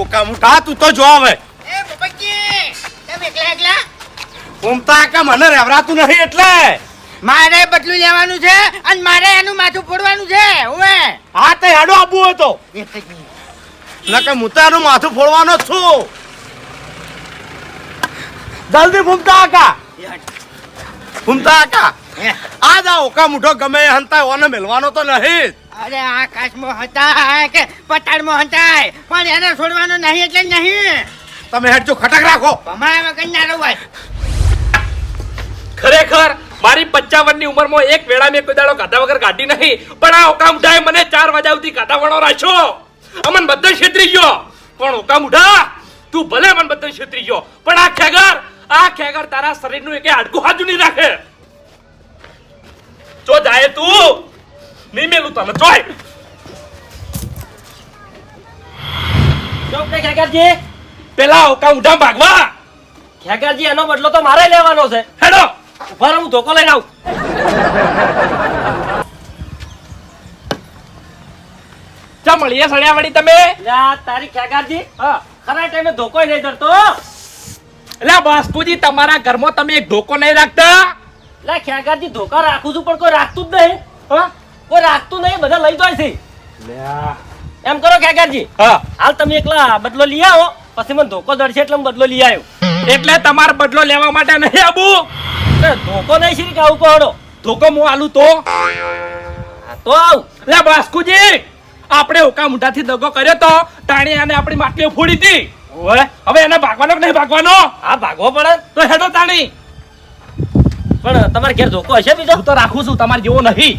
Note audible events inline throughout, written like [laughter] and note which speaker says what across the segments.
Speaker 1: ઓકા મુકા તું તો જો હવે
Speaker 2: એ બબકી તમે એકલા એકલા?
Speaker 1: ઉમતા કે મને રેવરાતું નહીં એટલે.
Speaker 2: મારે બદલું લેવાનું છે અને મારે એનું માથું ફોડવાનું છે ઓવે
Speaker 1: હા તે હેડો આબુ
Speaker 2: મિનિટ.
Speaker 1: નકે મુતાનું માથું ફોડવાનો છું. જલ્દી ભૂમતા આકા. ભૂમતા આકા. આ જા ઓકા મુઠો ગમે હંતા ઓને મેલવાનો તો નહીં.
Speaker 2: અરે આકાશમાં હતા કે પતાળમાં હતા પણ એને છોડવાનો નહીં એટલે નહીં.
Speaker 1: તમે હેડજો ખટક રાખો.
Speaker 2: ભમાયા વગર ના રવાય.
Speaker 3: ખરેખર મારી પંચાવનની ઉંમરમાં એક વેળા મેં કોઈ દાડો ગાધા વગર કાઢી નહીં પણ આ ઓકામ ઉઠાય મને ચાર વાગ્યા સુધી ગાધા વણો રાખ્યો. અમન બધો છેતરી ગયો. પણ ઓકામ ઉઠા. તું ભલે મન બધો છેતરી ગયો પણ આ ખેગર આ ખેગર તારા શરીરનું એક હાડકું હાજુ નહીં રાખે. જો જાય તું નહીં મેલું તને જોય
Speaker 4: ચોકને ખેગારજી
Speaker 3: પેલા ઓકા મુઠા ભાગવા
Speaker 4: ખેગારજી એનો બદલો તો મારે લેવાનો છે.
Speaker 3: હેડો!
Speaker 4: ઊભા હું ધોકો લઈને આવું.
Speaker 3: ચા મળીએ સળિયા વળી તમે
Speaker 4: તારી ખેગારજી
Speaker 3: હા.
Speaker 4: ખરા ટાઈમે ધોકો નહીં ધરતો.
Speaker 3: એટલે બાસ્પુજી તમારા ઘરમાં તમે એક ધોકો નહીં રાખતા?
Speaker 4: એટલે ખેગારજી ધોકા રાખું છું પણ કોઈ રાખતું જ નહીં. હા? કોઈ રાખતું નહીં બધા લઈ જાય છે. એમ કરો ખેગારજી
Speaker 3: હા.
Speaker 4: હાલ તમે એકલા બદલો લઈ આવો. પછી મને ધોકો દડશે એટલે હું બદલો લઈ આવ્યો
Speaker 3: એટલે તમારે બદલો લેવા માટે નહીં આબુ?
Speaker 4: ધોકો નહીં છે કે આવું કહો
Speaker 3: ધોકો હું આલું તો.
Speaker 4: તો આવ.
Speaker 3: લે બાસ્કુજી આપણે ઓકા મુઠાથી દગો કર્યો તો તાણી અને આપણી માટલીઓ ફોડી હતી હવે એને ભાગવાનો કે નહીં ભાગવાનો?
Speaker 4: આ ભાગવો પડે.
Speaker 3: તો હેડો તાણી.
Speaker 4: પણ તમારે ઘેર ધોકો હશે બીજો?
Speaker 3: હું તો રાખું છું તમારે જેવો નહીં.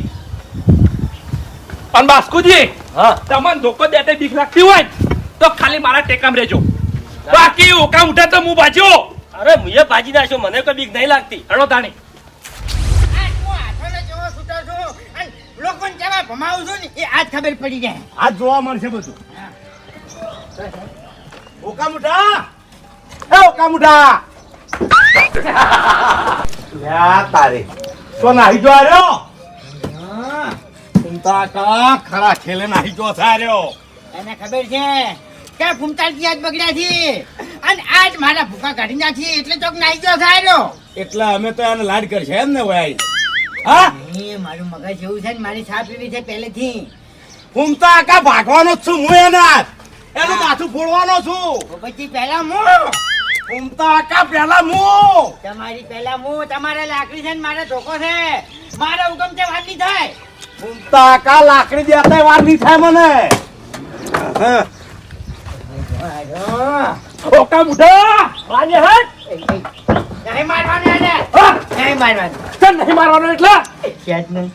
Speaker 3: પણ બાસ્કુજી
Speaker 4: હા.
Speaker 3: તમને ધોકો દેતે બીક લાગતી હોય તો ખાલી મારા ટેકામ રહેજો. બાકી ઓકા મુઠા તો હું બાજ્યો
Speaker 4: અરે મુએ ભાજી નાખ્યો મને કોઈ બીક નહીં લાગતી.
Speaker 3: હેડો તાણી.
Speaker 2: આ હું હાથોને જેવો છૂટો છું અને લોકોને કેવા ભમાવું છું ને એ આજ ખબર પડી જાય.
Speaker 1: આ જોવા મળશે બધું. ઓકા મુઠા. એ ઓકા મુઠા. [laughs] યા તારે. સોના નાહી જો ઉમતા કા ખરા ખેલે નાહી જો સાર્યો
Speaker 2: એને ખબર છે? કે ફૂમતાજી આજ બગડ્યા છે. અને આજ મારા ભૂખા કાઢી નાખી એટલે ચોક નાઈ જો સારો
Speaker 1: એટલે અમે તો એને લાડ કરશે એમ ને ભાઈ. હા?
Speaker 2: એ મારું મગજ એવું છે ને મારી છાપ એવી છે પહેલેથી.
Speaker 1: ફૂમતા કા ભાગવાનો જ છું હું એના એનું માથું ફોડવાનો છું.
Speaker 2: પછી પહેલા હું?
Speaker 1: ઉમતા કા પેલા મુ
Speaker 2: તમારી પહેલા મુ તમારે લાકડી છે ને મારે ધોકો છે. મારે હુકમ છે વાત નહીં થાય.
Speaker 1: ફૂમતા કા લાકડી દેતા વાર નહીં થાય મને.
Speaker 3: ઓકા મુઢા
Speaker 4: ભાજી હટ
Speaker 2: નહીં મારવાનું એને. નહીં મારવાનું.
Speaker 3: તન નહીં મારવાનો એટલે?
Speaker 2: શેટ નહીં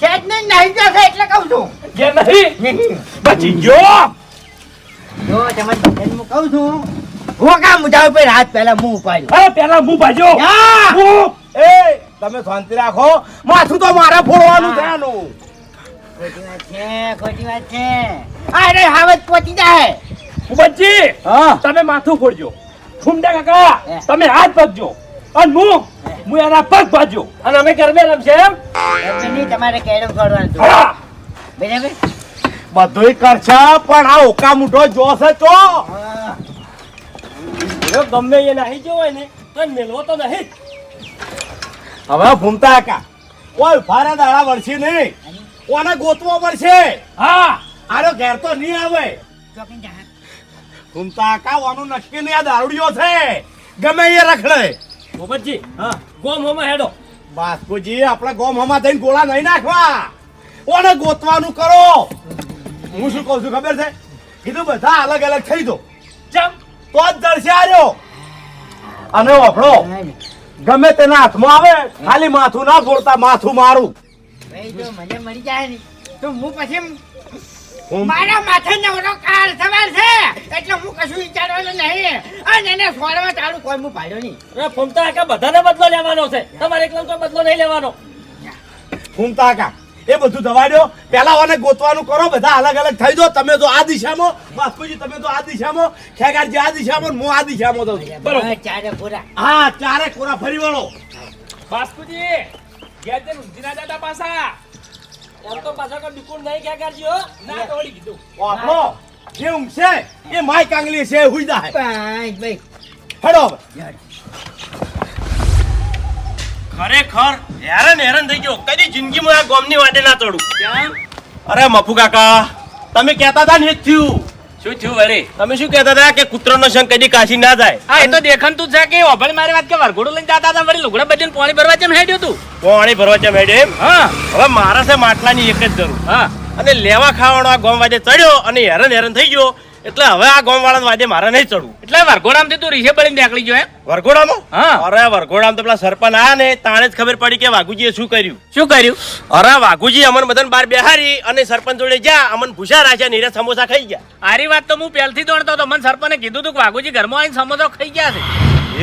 Speaker 2: શેટ નહીં નહીં છે એટલે કહું છું.
Speaker 3: જે નહીં? બચી ગયો?
Speaker 2: જો તમે બધાને હું કહું છું. હું કામ મુઢા ઉપર હાથ પહેલા મું ઉપાડ્યો.
Speaker 3: અરે પેલા મું બાજ્યો
Speaker 2: યા!
Speaker 3: હું
Speaker 1: એ! તમે શાંતિ રાખો. માથું તો મારે ફોડવાનું છે
Speaker 2: ખોટી વાત છે ખોટી વાત છે. અરે હાવત પહોંચી જાય.
Speaker 3: બચી તમે માથું ફોડજો. ફૂમડા કાકા તમે હાથ પગજો. અને હું હું. એના પગ ભાજો.
Speaker 4: અને અમે ગરબે રમશે એમ?
Speaker 2: નહીં તમારે ખોડવાનું હતું બરાબર?
Speaker 1: બધુંય કરશે પણ આ ઓકા મુઠો જોશે તો.
Speaker 4: ગમે એ નાહી હોય ને તો મેલવો તો નહીં. જ.
Speaker 1: હવે ભૂમતા કા કોઈ ફારે દાડા વળશે નહીં. કોને ગોતવો પડશે.
Speaker 3: હા.
Speaker 1: આરો ઘેર તો નહીં આવે. ભૂમતા કા વાનું નક્કી નહીં આ દારૂડિયો છે. ગમે એ રખડે.
Speaker 4: ભૂપતજી
Speaker 1: હા
Speaker 4: ગોમ હોમાં હેડો.
Speaker 1: બાસ્કુજી આપણે હોમાં જઈને ગોળા નહીં નાખવા. કોને ગોતવાનું કરો. હું શું કહું છું ખબર છે? કીધું બધા અલગ અલગ થઈ દો.
Speaker 3: ચમ.
Speaker 1: તો જ જળશે આર્યો. અને વફડો ગમે તેના હાથમાં આવે ખાલી માથું ના ફોડતા માથું મારું.
Speaker 2: ભાઈ જો મને મરી જાય ને તો હું પછી
Speaker 1: હું-
Speaker 2: મારા માથે નવરો કાળ સવાર છે. એટલે હું કશું વિચારવાનું નહીં. અને એને છોડવા તારું કોઈ હું પાડ્યો નહીં.
Speaker 4: અરે ફૂમતા બધાને બદલો લેવાનો છે. તમારે એકલો કોઈ બદલો નહીં લેવાનો.
Speaker 1: ફૂમતા કા એ બધું દવા દો પેલા ઓને ગોતવાનું કરો બધા અલગ અલગ થઈ દો તમે તો આ દિશામાં બાસ્કુજી તમે તો આ દિશામાં ખેગારજી આ દિશામાં હું આ દિશામાં તો
Speaker 3: બરોબર.
Speaker 2: ચારે કોરા
Speaker 1: હા ચારે કોરા ફરી વળો.
Speaker 3: બાસ્કુજી ઘેર જઈને દાદા પાસા પાછા.
Speaker 4: એમ તો પાછા કોઈ બિકુલ નહીં ક્યાં કરજો
Speaker 3: ના તોડી કીધું.
Speaker 1: વાપરો
Speaker 5: જે ઊંઘશે એ માય કાંગલી છે હુઈ દા
Speaker 2: ભાઈ ભાઈ.
Speaker 5: હડો હવે.
Speaker 1: ખરેખર હેરાન હેરાન થઈ ગયો. કદી જિંદગીમાં આ ગોમની માટે ના ચડું.
Speaker 6: કેમ?
Speaker 1: અરે મફુ કાકા તમે કહેતા હતા ને એ જ થયું.
Speaker 6: શું થયું વળી?
Speaker 1: તમે શું કહેતા હતા કે કૂતરાનો સંગ કદી કાશી ના જાય?
Speaker 6: હા એ તો દેખાતું જ છે કે ઓભળ મારી વાત કે વરઘોડું લઈને જતા હતા વળી લુગડા બદલીને પાણી ભરવા કેમ હેડ્યો તું?
Speaker 1: પાણી ભરવા છે મેડમ
Speaker 6: હા.
Speaker 1: હવે મારા છે માટલાની એક જ જરૂર.
Speaker 6: હા.
Speaker 1: અને લેવા ખાવાનો આ ગોમ વાજે ચડ્યો અને હેરાન હેરાન થઈ ગયો. એટલે હવે આ ગોમ વાળા વાદે મારે નહીં ચડવું.
Speaker 6: એટલે વરઘોડામાંથી તું રીસે પડીને નીકળી ગયો
Speaker 1: વરઘોડામાં?
Speaker 6: હા.
Speaker 1: અરે વરઘોડામાં તો પેલા સરપંચ આયા ને તાણે જ ખબર પડી કે વાઘુજીએ શું કર્યું.
Speaker 6: શું કર્યું?
Speaker 1: અરે વાઘુજી અમન બધાને બાર બેહારી અને સરપંચ જોડે જા અમન ભૂસા રાખ્યા નીરે સમોસા ખાઈ ગયા.
Speaker 6: આરી વાત તો હું પહેલથી દોડતો હતો મને સરપંચે કીધું તું કે વાઘુજી ઘરમાં આવીને સમોસો ખાઈ ગયા છે.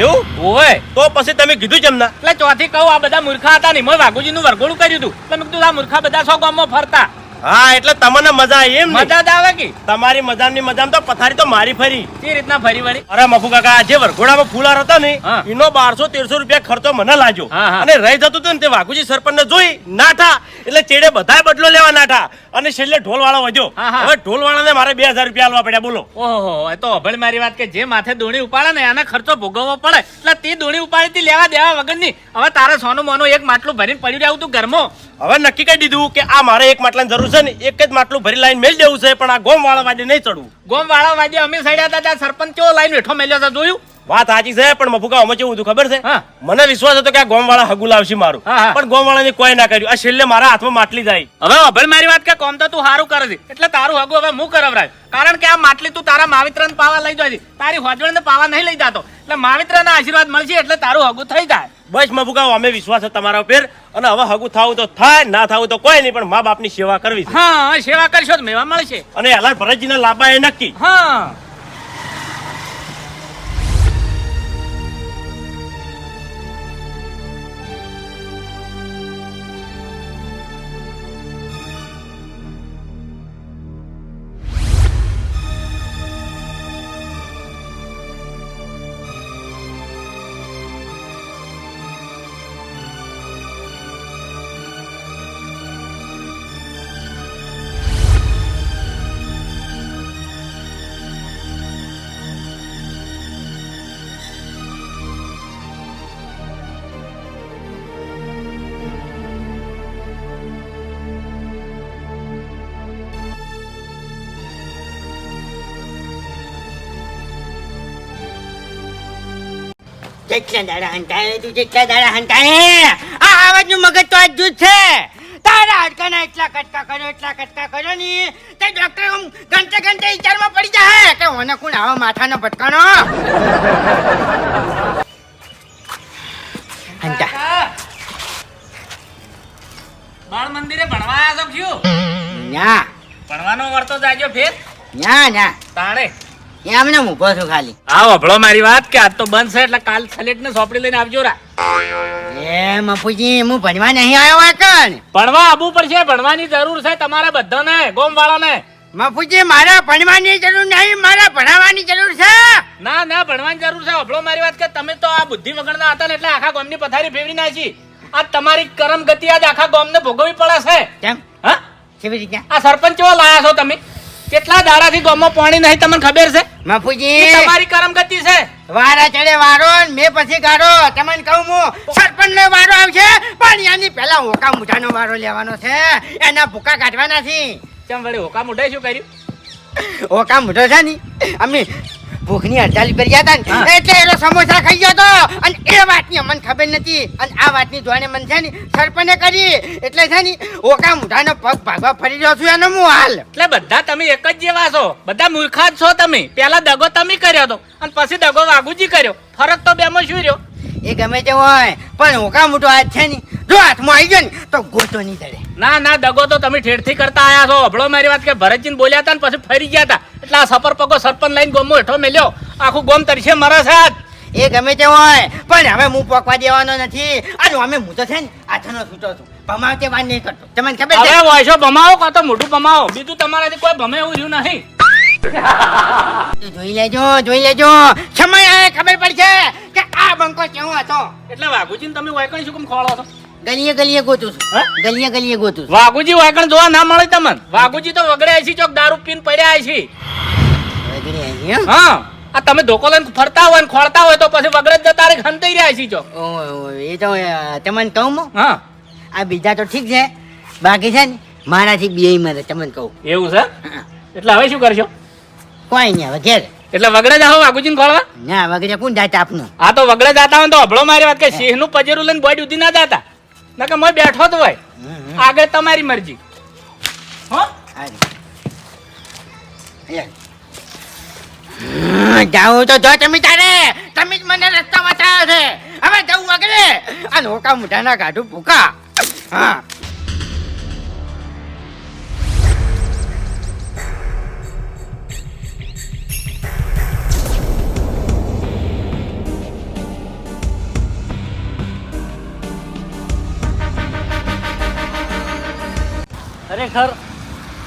Speaker 1: એવું?
Speaker 6: ઓય
Speaker 1: તો પછી તમે કીધું જમના
Speaker 6: એટલે ચોથી કહું આ બધા મૂર્ખા હતા ને મેં વાઘુજી નું વરઘોડું કર્યું હતું. તમે કીધું આ મૂર્ખા બધા સો ગામમાં ફરતા.
Speaker 1: હા એટલે તમને મજા આવી એમ
Speaker 6: મજા જ આવે કે?
Speaker 1: તમારી મજા ની મજામાં તો પથારી તો મારી ફરી.
Speaker 6: એ રીતના ફરી વળી?
Speaker 1: અરે મફુ કાકા જે વરઘોડામાં ફૂલાર હતા ને એનો બારસો તેરસો રૂપિયા ખર્ચો મને લાગ્યો. અને રહી જતું હતું ને તે વાઘુજી સરપંચ જોઈ નાઠા. એટલે ચેડે બધાય બદલો લેવા નાઠા. અને છેલ્લે ઢોલવાળો વધ્યો. હવે ઢોલવાળાને મારે બે હજાર રૂપિયા આલવા પડ્યા બોલો.
Speaker 6: ઓહો તો અભળ મારી વાત કે જે માથે દોણી ઉપાડે ને એના ખર્ચો ભોગવવો પડે. એટલે તે દોણી ઉપાડી લેવા દેવા વગરની. હવે તારે સોનું મોનું એક માટલું ભરીને પડી રહ્યું તું ઘરમાં.
Speaker 1: હવે નક્કી કરી દીધું કે આ મારે એક માટલાની જરૂર છે ને એક જ માટલું ભરી લાઈન મેળ દેવું છે પણ આ ગોમ વાળા વાજે નહીં ચડવું.
Speaker 6: ગોમ વાળા વાજે અમે સડ્યા હતા ત્યાં સરપંચ કેવો લાઈન બેઠો મેલ્યો હતા જોયું?
Speaker 1: વાત સાચી છે પણ મફુકા અમે કેવું હતું ખબર છે? મને વિશ્વાસ હતો કે આ ગોમ વાળા હગુ લાવશે મારું. પણ ગોમ વાળાને કોઈ ના કર્યું. આ છેલ્લે મારા હાથમાં માટલી જાય.
Speaker 6: હવે અભળ મારી વાત કે કોમ તો તું સારું કરે છે. એટલે તારું હગુ હવે હું કરાવરાય. કારણ કે આ માટલી તું તારા માવિત્રને પાવા લઈ જાય તારી હોજવણને પાવા નહીં લઈ જતો. એટલે માવિત્રના આશીર્વાદ મળશે એટલે તારું હગુ થઈ જાય.
Speaker 1: બસ મફુકા અમે વિશ્વાસ છે તમારા ઉપર. અને હવે હગું થાવું તો થાય ના થાવું તો કોઈ નહીં પણ મા બાપની સેવા કરવી
Speaker 6: હા સેવા કરશો તો મેવા મળશે.
Speaker 1: અને હાલાર ભરતજીના લાભા એ નક્કી.
Speaker 6: હા.
Speaker 2: જેટલા દાડા હંતાય તું જેટલા દાડા હંતાય આ આવાજનું મગજ તો આજ જૂથ છે. તારા હાડકાના એટલા કટકા કર્યો એટલા કટકા કર્યો ને તે ડોક્ટર આમ ઘંટે ઘંટે વિચારમાં પડી જાય કે ઓને કોણ આવો માથાનો ભટકાનો હંતા.
Speaker 6: બાળ મંદિરે ભણવા આવ્યા છો? ક્યું
Speaker 2: ના
Speaker 6: ભણવાનો વર્તો જાજો ફેર?
Speaker 2: ના ના
Speaker 6: તાણે.
Speaker 2: એમને મૂકો છું ખાલી.
Speaker 6: હા વભળો મારી વાત કે આજ તો બંધ છે એટલે કાલ સલેટ ને સોપડી લઈને આવજો રા.
Speaker 2: એ મફુજી હું ભણવા નહીં આવ્યો હોય કણ
Speaker 6: ભણવા આવવું પડશે ભણવાની જરૂર છે તમારા બધાને ગોમ વાળાને
Speaker 2: મફુજી મારા ભણવાની જરૂર નહીં મારા ભણાવવાની જરૂર છે.
Speaker 6: ના ના ભણવાની જરૂર છે. વભળો મારી વાત કે તમે તો આ બુદ્ધિ વગરના હતા ને એટલે આખા ગોમની પથારી ફેરવી નાખી. આ તમારી કરમ ગતિ આજ આખા ગોમને ભોગવવી પડે છે.
Speaker 2: કેમ?
Speaker 6: હા?
Speaker 2: કેવી રીતે?
Speaker 6: આ સરપંચ કેવો લાયા છો તમે? કેટલા દાડાથી ગામમાં પાણી નહીં તમને ખબર છે? એ તમારી કરમ ગતિ છે.
Speaker 2: વારા ચડે વારો મે પછી ગારો. તમને કહું હું સરપંચ નો વારો આવશે. પણ એની પહેલા ઓકા મુઠાનો વારો લેવાનો છે. એના ભૂકા કાઢવાના છે.
Speaker 6: ચમ વળી હોકા મુઢાઈ શું કર્યું?
Speaker 2: હોકા મુઠો છે ની અમે ભૂખની હડતાલ પર ગયા હતા ને એટલે એનો સમોસા ખાઈ ગયો તો. અને એ વાતની અમને ખબર નથી. અને આ વાતની જોઈને મને છે ને સરપંચે કરી. એટલે છે ને ઓકા મુઠાનો પગ ભાગવા ફરી રહ્યો છું એનો હું હાલ.
Speaker 6: એટલે બધા તમે એક જ જેવા છો. બધા મૂર્ખા જ છો તમે. પેલા દગો તમે કર્યો હતો. અને પછી દગો વાગુજી કર્યો. ફરક તો બેમાં શું રહ્યો?
Speaker 2: એ ગમે તે હોય. પણ ઓકા મોટો હાથ છે ને જો હાથમાં આવી ગયો ને તો ગોતો નહીં ચડે
Speaker 6: ના ના દગો તો તમે ઠેરથી કરતા આયા છો. અભળો મારી વાત કે ભરતજીને બોલ્યા હતા ને પછી ફરી ગયા હતા. એટલે આ પગો સરપંચ લઈને ગોમો હેઠો મેલ્યો. આખું ગોમ તરીકે મરે
Speaker 2: એ ગમે તે હોય પણ હવે હું પોકવા દેવાનો નથી. અને અમે હું તો છે ને હાથનો છૂટો છું. ભમાવતે વાત નહીં કરતો. તમને ખબર છે?
Speaker 6: હવે વોઇસો ભમાવો કાં તો મોઢું ભમાવો. બીજું તમારાથી કોઈ ભમે એવું રહ્યું નહીં.
Speaker 2: જોઈ લેજો જોઈ લેજો. સમય ખબર પડશે કે આ બંકો કેવો હતો.
Speaker 6: એટલે વાઘુજીને તમે વાયકણ શું કેમ ખોળો છો?
Speaker 2: ગલીએ ગલીએ ગોતું છું.
Speaker 6: હા?
Speaker 2: ગલીએ ગલીએ ગોતું છું.
Speaker 6: વાઘુજી વાગણ જોવા ના મળે તમને? વાઘુજી તો વગડ્યા છે ચોક દારૂ પીને પડ્યા છે. હા. આ તમે ધોકો લઈને ફરતા હોય ને ખોળતા હોય તો પછી વગડે જ જતા રે ખંતાઈ રહ્યા છે
Speaker 2: ઓ, એ તો તમને કહું મો
Speaker 6: હા.
Speaker 2: આ બીજા તો ઠીક છે. બાકી છે ને મારાથી બે મરે તમને કહું.
Speaker 6: એવું છે? એટલે હવે શું કરશો?
Speaker 2: કોઈ નહીં હવે ઘેર.
Speaker 6: એટલે વગડે જાવ વાગુજી ને ખોળવા?
Speaker 2: ના વગડે કોણ જાતા આપનું?
Speaker 6: આ તો વગડે જાતા હોય તો અભળો મારી વાત કે સિંહનું પજેરું લઈને બોડી ઉધી ના જાતા. ના કે મેં બેઠો તો હોય. આગળ તમારી મરજી. હો?
Speaker 2: જાઓ તો જો તમે તારે. તમે જ મને રસ્તા બતાવ્યો છે. હવે જવું આગળ. આ નોકા મોઢાના ગાઢું ભૂકા. હા.
Speaker 4: ખરેખર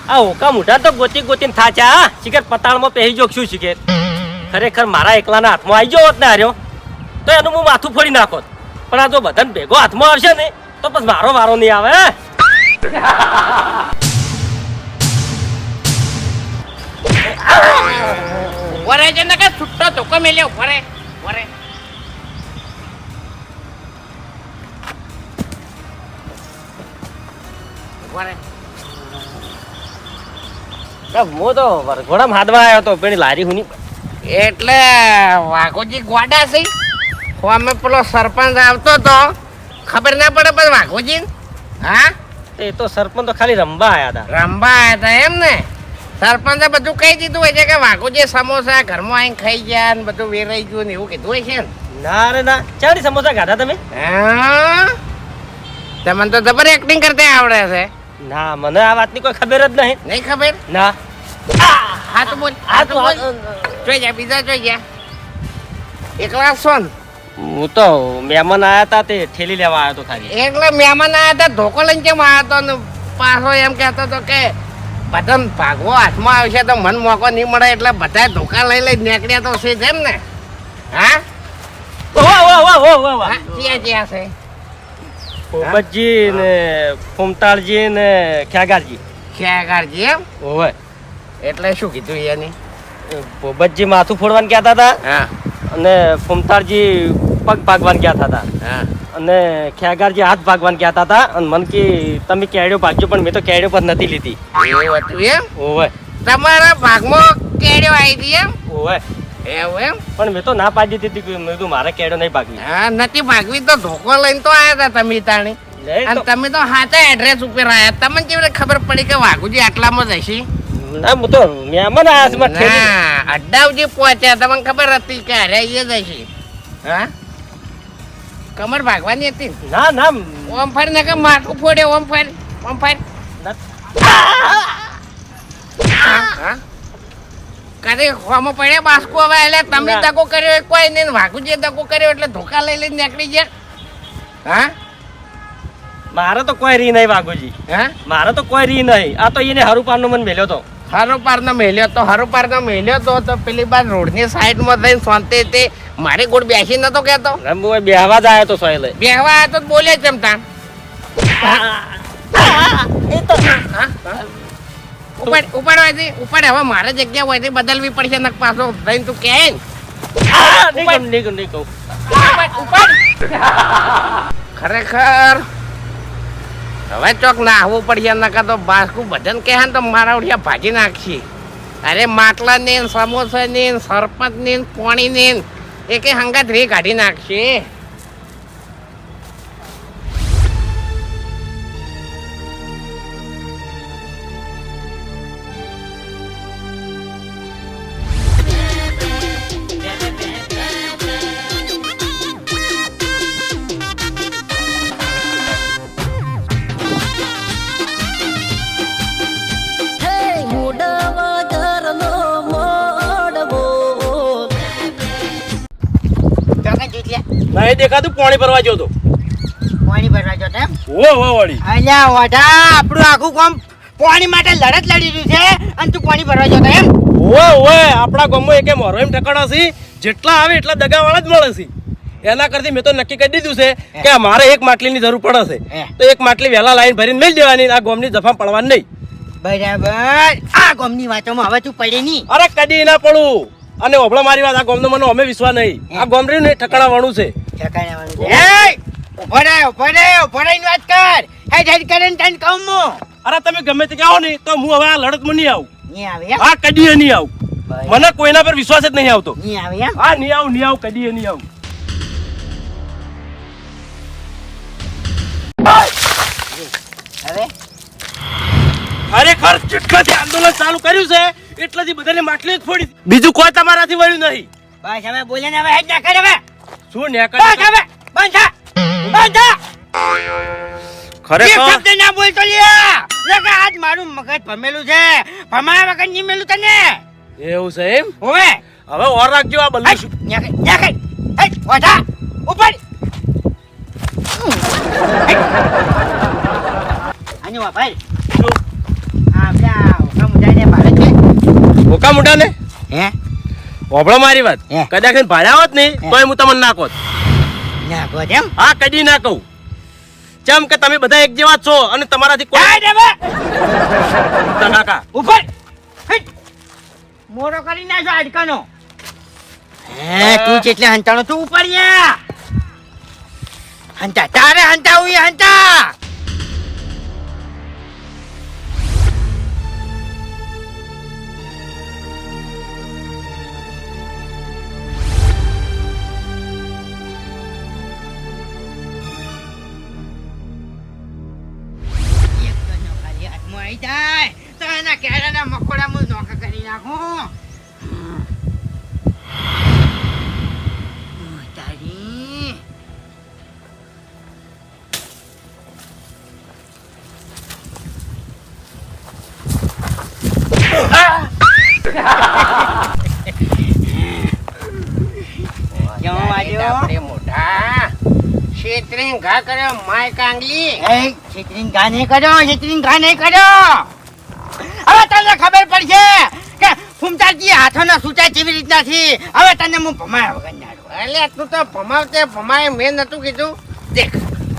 Speaker 4: આ ઓકા મોઢા તો ગોતી ગોતીને થાચા હા? શિખર પતાળમાં પહેરી જો શું શિખર. ખરેખર મારા એકલાના હાથમાં આવી હોત ને હાર્યો, તો એનું હું માથું ફોડી નાખોત. પણ આ જો બધાને ભેગો હાથમાં આવશે ને, તો પછી મારો વારો નહીં આવે?
Speaker 2: વરે છે ને કે છૂટો ધોકો મેલ્યો વરે. વરે.
Speaker 4: હું તો વરઘોડામાં હાથવા આવ્યો તો પેલી લારી હુની.
Speaker 7: એટલે વાઘોજી ગોડા છે. અમે પેલો સરપંચ આવતો તો ખબર ના પડે પણ વાઘોજી? હા?
Speaker 4: એ તો સરપંચ તો ખાલી રમવા આવ્યા હતા
Speaker 7: રમવા આવ્યા હતા એમ ને? સરપંચે બધું કહી દીધું હોય છે કે વાઘોજી સમોસા ઘરમાં આવીને ખાઈ ગયા ને બધું વેરાઈ ગયું ને એવું કીધું હોય છે ને?
Speaker 4: ના રે ના. ચાલી સમોસા ખાધા તમે?
Speaker 7: હા? તમને તો જબર એક્ટિંગ કરતા આવડે છે.
Speaker 4: ના મને આ વાતની કોઈ ખબર જ નહીં.
Speaker 7: નહીં ખબર?
Speaker 4: ના.
Speaker 7: હા તો બોલ હા
Speaker 4: તો
Speaker 7: બોલ. જોઈ જા બીજા જોઈ જા. એકલા સોન
Speaker 4: હું તો મહેમાન આવ્યા હતા તે ઠેલી લેવા આવ્યો હતો ખાલી.
Speaker 7: એટલે મહેમાન આવ્યા હતા ધોકો લઈને કેમ આવ્યો હતો ને પાછો એમ કહેતો હતો કે બધાને ભાગવો હાથમાં આવશે તો મન મોકો નહીં મળે એટલે બધા ધોકા લઈ લઈ નીકળ્યા તો છે જેમ ને? હા?
Speaker 4: ઓહ ઓહ વાહ વાહ
Speaker 7: હા, ક્યાં ક્યાં છે.
Speaker 4: પોપટજી ને ફૂમતાળજી ને ખ્યાગારજી
Speaker 7: ખ્યાગારજી એમ?
Speaker 4: ઓવે.
Speaker 7: એટલે શું કીધું એની?
Speaker 4: પોપટજી માથું ફોડવાનું કહેતા હતા
Speaker 7: હા.
Speaker 4: અને ફૂમતાળજી પગ ભાગવાન કહેતા હતા
Speaker 7: હા.
Speaker 4: અને ખ્યાગારજી હાથ ભાગવાન કહેતા હતા અને મન કે તમે કેડ્યો ભાગજો પણ મેં તો કેડ્યો પર નથી લીધી.
Speaker 7: એવું હતું એમ?
Speaker 4: ઓવે.
Speaker 7: તમારા ભાગમાં કેડ્યો આવી હતી એમ?
Speaker 4: ઓવે.
Speaker 7: એવું એમ?
Speaker 4: પણ મેં તો ના પાડી દીધી કે મેં કીધું મારે કેડો નહીં ભાગવી.
Speaker 7: હા નથી ભાગવી તો ધોકો લઈને તો આવ્યા હતા તમે તાણી. અને તમે તો હાથે એડ્રેસ ઉપર આવ્યા તમને કેવી રીતે ખબર પડી કે વાઘુજી આટલામાં જ હશે?
Speaker 4: ના હું તો મહેમાન આવ્યા છે મારે
Speaker 7: અડ્ડાવજી પહોંચ્યા. તમને ખબર હતી કે અરે એ જ હશે. હા? કમર ભાગવાની હતી ના?
Speaker 4: ના
Speaker 7: ઓમ ફરી ને માથું ફોડે ઓમ ફરી ઓમ ફરી હા. કરે ખોમો પડ્યા બાસકો હવે એટલે તમે
Speaker 4: ના.
Speaker 7: કર્યો એ કોઈ નહીં. વાઘુજીએ તકો કર્યો એટલે ધોકા લઈ લઈને નીકળી ગયા. હા?
Speaker 4: મારે તો કોઈ રી નહીં વાઘુજી.
Speaker 7: હા?
Speaker 4: મારે તો કોઈ રી નહીં. આ તો એને હરુપારનો મન મને મેલ્યો તો.
Speaker 7: હરુપારનો મેલ્યો તો હરુપારનો મેલ્યો તો તો પેલી બાર રોડની સાઈડમાં થઈને શાંતિ તે મારી ગોળ બેસી નતો કહેતો.
Speaker 4: હું બેહવા જ આવ્યો તો સોયલે.
Speaker 7: બેહવા આવ્યો તો બોલે જ જમતા ઉપાડ ઉપાડવાથી ઉપાડ હવે મારે જગ્યા હોયથી બદલવી પડશે નક પાછો ભાઈ તું કે ને.
Speaker 4: નહીં નહીં કહું,
Speaker 7: ઉપાડ, ઉપાડ. ખરેખર હવે ચોક ના આવવું પડશે નકા તો બાસકું બધાને કહે ને તો મારા ઉઠ્યા ભાજી નાખશી અરે માટલા ને સમોસા ને સરપંચ ને પોણી ને એકે હંગાત રે કાઢી નાખશે
Speaker 8: દેખાતું પાણી ભરવા જતો
Speaker 2: પાણી ભરવા જતો એમ?
Speaker 8: ઓ ઓ વળી.
Speaker 2: અલ્યા ઓઢા આપણું આખું કામ પાણી માટે લડત લડી રહ્યું છે અને તું પાણી ભરવા જતો એમ?
Speaker 8: ઓ ઓ આપણા ગામમાં એકે મોરો એમ ઠકાણા છે. જેટલા આવે એટલા દગાવાળા જ મળે છે. એના કરતી મેં તો નક્કી કરી દીધું છે કે મારે એક માટલીની જરૂર પડે. છે. તો એક માટલી વહેલા લાઈન ભરીને મેળ દેવાની આ ગોમની જફા પડવાની નહીં.
Speaker 2: બરાબર. આ ગોમની વાતોમાં હવે તું પડે નહીં.
Speaker 8: અરે કદી ના પડું. અને ઓભળો મારી વાત આ ગોમનો મને અમે વિશ્વાસ નહીં. આ ગોમ રહ્યું ને ઠકાણા વાળું છે.
Speaker 2: વાત કર. તને કહું હું.
Speaker 8: અરે તમે ગમે તે આવો ને તો હું હવે આ લડતમાં નહીં આવું.
Speaker 2: નહીં આવે?
Speaker 8: આ કદીએ નહીં આવું. મને કોઈના પર વિશ્વાસ જ નહીં આવતો.
Speaker 2: નહીં આવે?
Speaker 8: હા નહીં આવું નહીં આવું કદી નહીં આવું.
Speaker 2: હવે?
Speaker 8: ખરેખર જેટલાથી આંદોલન ચાલુ કર્યું છે. એટલાથી બધાને માટલી જ ફોડી બીજું કોઈ તમારાથી વળ્યું નહીં.
Speaker 2: બસ હવે બોલે ને હવે હેડ ના કર હવે.
Speaker 8: શું
Speaker 2: બસ
Speaker 8: ન્યા
Speaker 2: હવે બંધ થા. બંધ થા.
Speaker 8: ખરેખર?
Speaker 2: શબ્દ ના બોલતો લ્યા. નકર આજ મારું મગજ ભમેલું છે. ભમાયા વગર નહીં મેલું તને.
Speaker 8: એવું છે એમ?
Speaker 2: હવે.
Speaker 8: હવે ઓર રાખજો આ બલ્લુ
Speaker 2: ન્યા કર, ન્યા કર. હેડ, ઉપર. આની વા ભાઈ આ આપણા ઓકા મુંડાને ભાડે છે
Speaker 8: ઓકા મોટા ને?
Speaker 2: હે?
Speaker 8: ઓબળો મારી વાત. કદાચ ભાડ્યા હોત ને. તોય હું તમને ના કહું.
Speaker 2: એમ
Speaker 8: હા કદી ના કહું. ચમ કે તમે બધા એક જેવા છો અને તમારાથી કોઈ
Speaker 2: હવે
Speaker 8: કાકા
Speaker 2: ઉપર. મોરો કરી નાખો આડકાનો હે તું જેટલે હંતાણો તું ઉપર યા હંતા તારે હંતા હું હંતા! એના કેળાના મકોડા હું નોખા કરી નાખું તારી. [laughs]
Speaker 7: છેતરીને ઘા કર્યો માય કાંગલી.
Speaker 2: છેતરીને ઘા નહીં કર્યો છેતરીન ઘા નહીં કર્યો. હવે તને ખબર પડશે કે ફૂમતાજી હાથોના સૂચા જેવી રીતના છે. હવે તને હું ભમાયા વગર નાડું
Speaker 7: એટલે તું તો ભમાવતે ભમાય મેં નતું કીધું. દેખ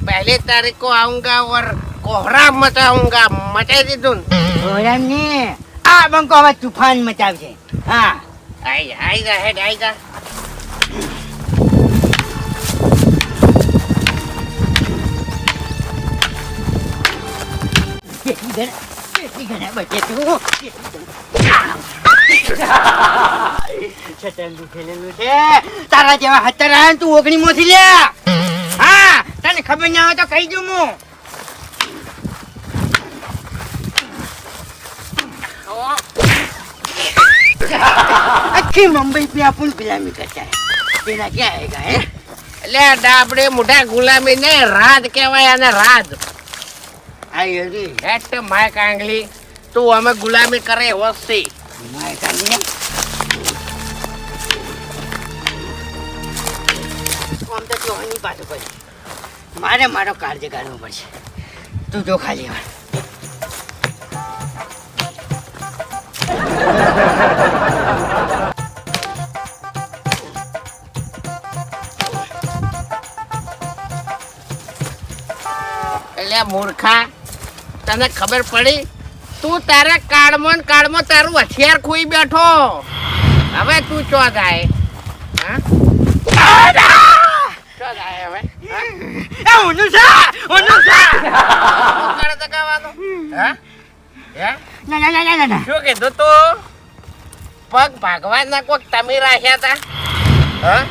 Speaker 7: પહેલી તારીખો કો આઉંગા ઓર કોહરા મચાઉંગા મચાઈ દીધું
Speaker 2: કોહરામ ને આ બંકો હવે તુફાન મચાવશે. હા.
Speaker 7: આઈ આઈ જા હેડ આઈ જા.
Speaker 2: Yeah. ઘણા તારા જેવા હતરા તું ઓગણી મોથી લે હા, તને ખબર ના હોય તો કહી દઉં હું? મુંબઈ પે આપણું ગુલામી કરતા તેના ક્યાં આવેગા હે?
Speaker 7: એટલે આપણે મોટા ગુલામીને રાજ કહેવાય અને રાજ.
Speaker 2: આઈ હજી.
Speaker 7: હેટ માય કાંગલી તું અમે ગુલામી કરે એવો છે.
Speaker 2: માય કાંગલી પાછું પછી મારે મારો કાળજી કાઢવો પડશે. તું જો ખાલી
Speaker 7: એટલે મૂર્ખા તને ખબર પડી? તું તારા કાળમાં ને કાળમાં તારું હથિયાર ખોઈ બેઠો. હવે તું ચો જાય શું?
Speaker 2: ના ના ના ના ના
Speaker 7: કીધું તું? પગ ભાગવાના કોક તમે રાખ્યા હતા? હા?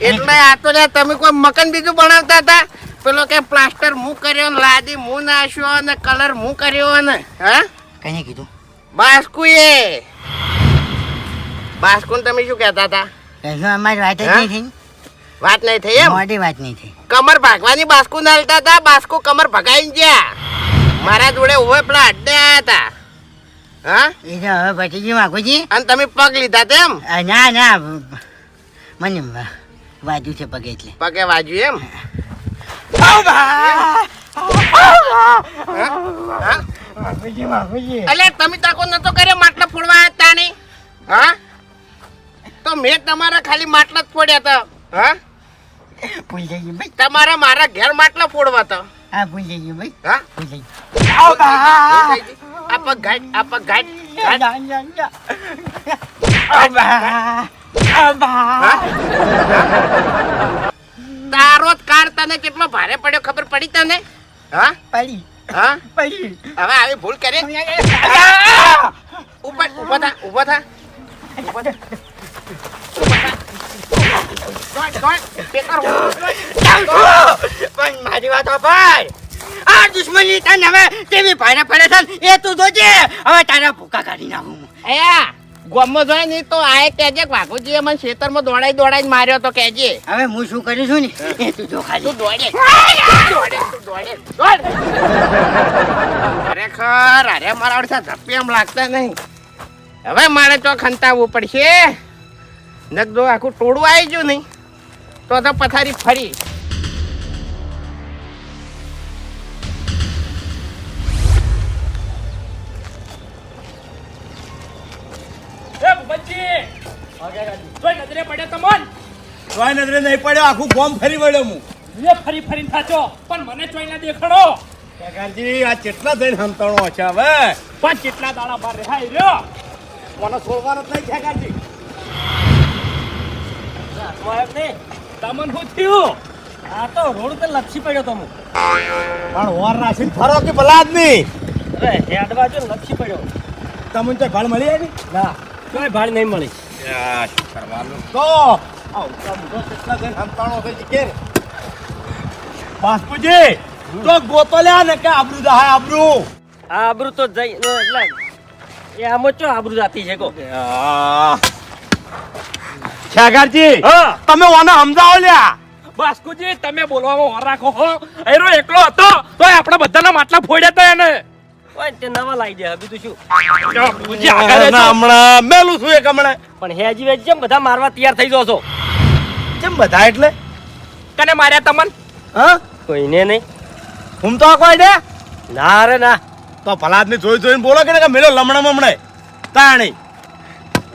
Speaker 7: એટલે આ તો તમે કોઈ મકાન બીજું બનાવતા હતા? પેલો કે પ્લાસ્ટર હું કર્યો ને લાદી હું નાશ્યો ને કલર હું કર્યો ને હા?
Speaker 2: કઈ કીધું?
Speaker 7: બાસ્કુ એ બાસ્કુ તમે શું કહેતા હતા?
Speaker 2: અમારી વાત જ નહીં થઈ.
Speaker 7: વાત નહીં થઈ એમ?
Speaker 2: મોટી વાત નહીં થઈ.
Speaker 7: કમર ભાગવાની બાસ્કુ નાલતા હતા બાસ્કુ કમર ભગાઈ ગયા. મારા જોડે ઉભે પેલા અડ્ડે આયા હતા. હા?
Speaker 2: એ તો હવે જી? માગુજી
Speaker 7: અને તમે પગ લીધા તેમ
Speaker 2: ના ના. મને વાજ્યું વાજુ છે પગે એટલે.
Speaker 7: પગે વાજુ એમ? અલે તમે તાકો નતો કર્યો માટલા ફોડવા આયા નહીં. હા? તો મેં તમારા ખાલી માટલા જ ફોડ્યા હતા. હા?
Speaker 2: ભૂલ ભાઈ
Speaker 7: તમારા મારા ઘેર માટલા ફોડવા હતા.
Speaker 2: હા? ભૂલ ભાઈ
Speaker 7: હા?
Speaker 2: ભૂલ
Speaker 7: તારો જ કાર તને કેટલો ભારે પડ્યો ખબર પડી તને? હા?
Speaker 2: પડી.
Speaker 7: હા?
Speaker 2: પડી.
Speaker 7: હવે આવી ભૂલ કરી? ઉપર ઊભો થા ઊભો થા. ઊભો.
Speaker 2: પણ મારી વાત ભાઈ આ દુશ્મની તને હવે કેવી ભારે પડે છે એ તું જોજે. હવે તારા ભૂકા કાઢી નાખું.
Speaker 7: એ ગોમમાં જોય નહીં તો આ એક કહેજે કે વાઘુજીએ મને ખેતરમાં દોડાઈ દોડાઈને માર્યો તો કહેજે.
Speaker 2: હવે હું શું કરું છું ને તું જો ખાલી.
Speaker 7: તું દોડે દોડે તું દોડે દોડ. ખરેખર અરે મારા વડે ધપ્પી એમ લાગતા નહીં. હવે મારે તો ખંતાવવું પડશે. નક જો આખું ટોળું આવી ગયું નહીં તો તો પથારી ફરી.
Speaker 3: જોઈ નજરે પડ્યો તમોન
Speaker 1: કોઈ નજરે નહીં પડ્યો આખું ગોમ ફરી વળ્યો હું.
Speaker 3: ફરી ફરીને થાચો. પણ મને ચોઈ ના દેખાડો.
Speaker 1: ખેગારજી આ કેટલા જઈને હંતાણો છે હવે?
Speaker 3: પણ કેટલા દાડા બાર રેહાઈ રહ્યો.
Speaker 1: મને છોડવાનો જ નહીં.
Speaker 3: તમન શું થયું?
Speaker 4: આ તો રોડ ઉપર લપસી પડ્યો તો હું.
Speaker 1: પણ ઓર રાખીને ફરો કે ભલા આદમી?
Speaker 4: અરે હેડવા જો લપસી પડ્યો.
Speaker 1: તમને તો ભાળ મળી આવી?
Speaker 4: ના. કોઈ ભાડ નહીં મળી.
Speaker 1: તો બાસ્કુજી તો ગોતો લ્યા ને કે આબરૂ દહાય આબરૂ.
Speaker 4: આ આબરૂ તો જઈ એટલે એ આમ ચો આબરૂ જાતી છે કો
Speaker 1: ખેગારજી તમે ઓને સમજાવો લ્યા.
Speaker 3: બાસ્કુજી તમે બોલવામાં ઓર રાખો હો. એરો એકલો હતો તો આપણે બધાના માટલા ફોડ્યા હતા એને.
Speaker 4: ઓય તે નવા લાવી દે હવે બીજું શું?
Speaker 3: બાપુજી, આગળ રહેજો.
Speaker 1: હમણાં મેલું છું એક હમણાં.
Speaker 4: પણ હેજી વેજી જેમ બધા મારવા તૈયાર થઈ જાવ છો.
Speaker 1: કેમ બધા એટલે?
Speaker 3: કને માર્યા તમન?
Speaker 1: હા?
Speaker 4: કોઈને નહીં.
Speaker 1: હું તો કોઈ દે?
Speaker 4: ના રે ના.
Speaker 1: તો ભલા આદમી જોઈ જોઈને બોલો કે ને કે મેલો લમણા મમણે તાણી.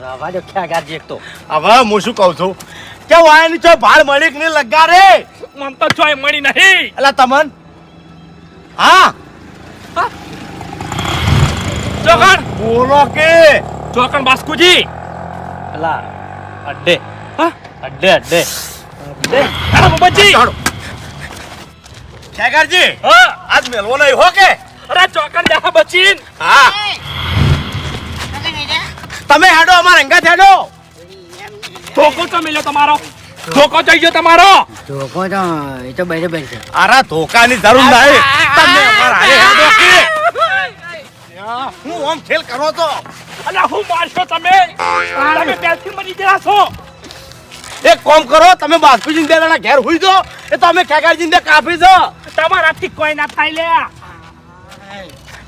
Speaker 4: રવા દો ખ્યા ગાજી એક તો?
Speaker 1: હવે હું શું કહું છું? કે વાયની છો ભાળ મળી કે નહીં લગા રે
Speaker 3: મન તો ચોય મળી નહીં.
Speaker 1: એટલે તમન. હા?
Speaker 3: ચોકણ
Speaker 1: બોલો કે
Speaker 3: ચોકણ બાસ્કુજી
Speaker 4: અલા અડ્ડે
Speaker 3: હા
Speaker 4: અડ્ડે અડ્ડે
Speaker 3: અરે બાબાજી
Speaker 1: ખેગારજી
Speaker 3: હા
Speaker 1: આજ મેલવો નહીં હો કે
Speaker 3: અરે ચોકણ જા બચીન
Speaker 1: હા તમે હેડો અમાર અંગાત હાડો
Speaker 3: ધોકો તો મિલ્યો તમારો ધોકો થઈ ગયો તમારો
Speaker 2: ધોકો તો એ તો બરાબર છે
Speaker 1: અરે ધોકાની જરૂર નહીં તમે અમાર હેડો કે આમ ખેલ કરો તો
Speaker 3: અને હું મારશો તમે. તમે પહેલથી મરી ગયા છો.
Speaker 1: એક કોમ કરો તમે બાસ્કુજી બે જણા ઘેર હુઈ દો એ તો અમે ખેગારજી ને કાપી દો
Speaker 3: તમારાથી કોઈ ના થાય લે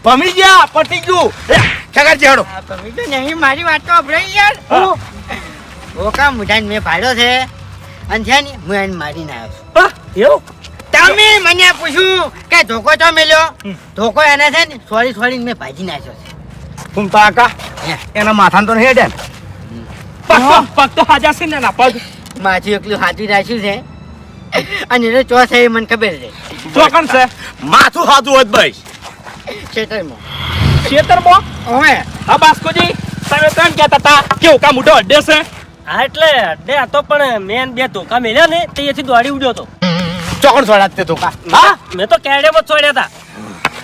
Speaker 1: ભમી ગયા પટી ગયું. ખેગારજી હેડો.
Speaker 2: આ તમે તો નહીં મારી વાત તો અભરાઈ યાર ઓકા મુઠાને મેં ભાડો છે. અને છે ને હું એને મારીને આવ્યો
Speaker 3: એવું?
Speaker 2: તમે મને પૂછ્યું કે ધોકો તો મેલ્યો? ધોકો એને છે ને સોરી સોરી મેં ભાજી નાખ્યો છે.
Speaker 1: હું. તો આકા. એના માથાને તો હેડે
Speaker 3: પગ તો પગ તો હાજા છે ને ના પગ
Speaker 2: માથું એકલું હાથું રાખ્યું છે. અને એનો ચો છે એ મને ખબર છે.
Speaker 3: ચોકણ છે?
Speaker 1: માથું ખાધું હોત ભાઈ.
Speaker 2: ખેતરમાં.
Speaker 3: ખેતરમાં?
Speaker 2: હવે.
Speaker 3: હા બાસ્કોજી તમે તો એમ કહેતા હતા કેવું કામ મોટો અડ્ડે છે?
Speaker 4: હા એટલે અડ્ડે હતો પણ મેન બે ધોકા મેલ્યા ને તે એથી દોડી ઉડ્યો તો.
Speaker 1: ચોકણ સોડા તે ધોકા? હા
Speaker 4: મેં તો કેડેમાં જ છોડ્યા હતા.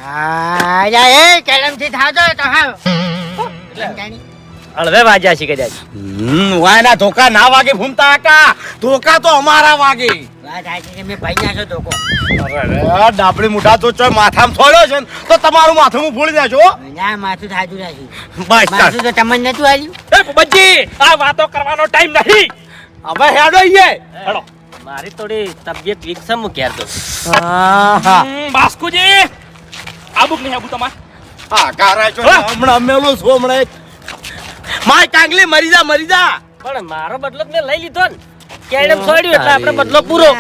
Speaker 2: આ એ કેરમથી થાજો તો હા.
Speaker 4: હળવે વાજ્યા છે કદાચ.
Speaker 1: હમ વાયના ધોકા ના વાગે ભૂમતા આકા. ધોકા તો અમારા વાગે.
Speaker 2: વાત સાચી છે મેં ભાઈ નાખ્યો ધોકો.
Speaker 1: અરે ડાબડી મુઢા તો ચોય માથામાં છોડ્યો છે તો તમારું માથું હું ભૂલી જાજો.
Speaker 2: ના માથું થાજુ રાખ્યું
Speaker 1: બસ
Speaker 2: માથું તો તમને નતું આવ્યું
Speaker 3: એ બચ્ચી આ વાતો કરવાનો ટાઈમ નથી.
Speaker 1: હવે હેડો
Speaker 4: મારી થોડી તબિયત વિકસમ છે હું તો.
Speaker 1: હા હા.
Speaker 3: હમ, બાસ્કુજી. આબુક નહીં આબુ તમાર.
Speaker 1: હા કારા છો. હમણાં મેલું છું હમણાં માય કાંગલી મરી જા મરી જા.
Speaker 4: પણ મારો બદલો મેં લઈ લીધો ને. કેડમ છોડ્યું એટલે આપણે બદલો પૂરો.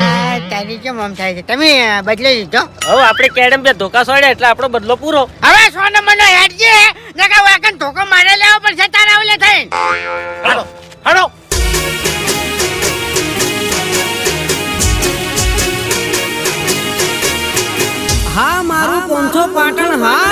Speaker 2: તારી કેમ આમ થાય છે? તમે બદલો લીધો.
Speaker 4: હવે આપણે કેડમ બે ધોકા છોડ્યા એટલે આપણો બદલો પૂરો.
Speaker 2: હવે સોનો મને હેડજે. નકા વાકન ધોકો મારે લેવો પડશે તારા ઓલે થઈ পন্থ পাঠান হা